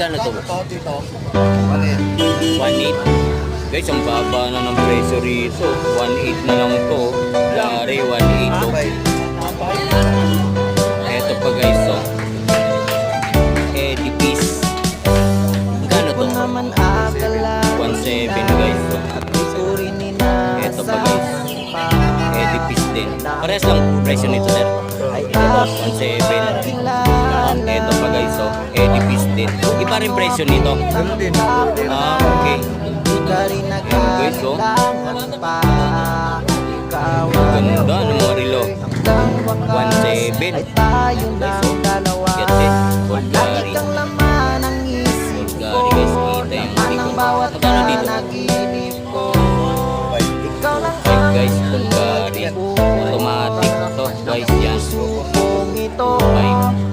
Magkano to? Ito, dito. Maliit. 1.8. Guys, ang baba na ng presyo rito. 1.8 na lang to. Lari, 1.8 to. Okay. Eto pa guys, oh. Edipis. Magkano to? 1.7 guys, oh. Eto pa guys. Edipis din. Parehas lang presyo nito, sir. 1.7. Eto Oh. presyo. Edifice din. Iba rin presyo nito. Ganun din. Ah, okay. Anyways, so. Oh. Ganda ng mga relo. 1.7. Okay, so. Get it. Bulgari. Bulgari guys, kita yung tikon. Magkano dito? 5 guys, Bulgari. Automatic to guys yan. 5.